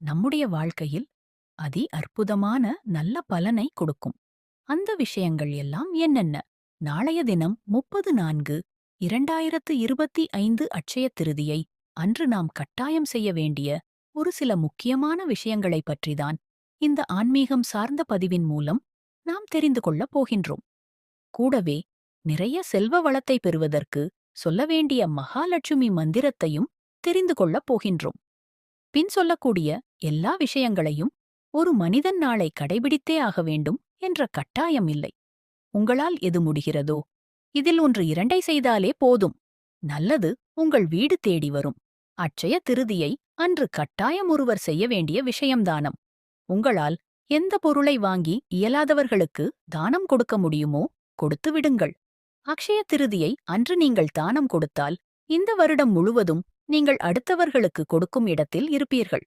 நம்முடைய வாழ்க்கையில் அதி அற்புதமான நல்ல பலனை கொடுக்கும். அந்த விஷயங்கள் எல்லாம் என்னென்ன? நாளைய தினம் முப்பது நான்கு இரண்டாயிரத்து இருபத்தி ஐந்து அட்சய திருதியை அன்று நாம் கட்டாயம் செய்ய வேண்டிய ஒரு சில முக்கியமான விஷயங்களைப் பற்றிதான் இந்த ஆன்மீகம் சார்ந்த பதிவின் மூலம் நாம் தெரிந்து கொள்ளப் போகின்றோம். கூடவே நிறைய செல்வ வளத்தை பெறுவதற்கு சொல்ல வேண்டிய மகாலட்சுமி மந்திரத்தையும் தெரிந்து கொள்ளப் போகின்றோம். பின் சொல்லக்கூடிய எல்லா விஷயங்களையும் ஒரு மனிதன் நாளை கடைபிடித்தே ஆக வேண்டும் என்ற கட்டாயம் இல்லை. உங்களால் எது முடிகிறதோ இதில் ஒன்று இரண்டை செய்தாலே போதும். நல்லது உங்கள் வீடு தேடி வரும். அட்சய திருதியை அன்று கட்டாயம் ஒருவர் செய்ய வேண்டிய விஷயம்தானம். உங்களால் எந்த பொருளை வாங்கி இயலாதவர்களுக்கு தானம் கொடுக்க முடியுமோ கொடுத்து விடுங்கள். அக்ஷய திருதியை அன்று நீங்கள் தானம் கொடுத்தால் இந்த வருடம் முழுவதும் நீங்கள் அடுத்தவர்களுக்கு கொடுக்கும் இடத்தில் இருப்பீர்கள்.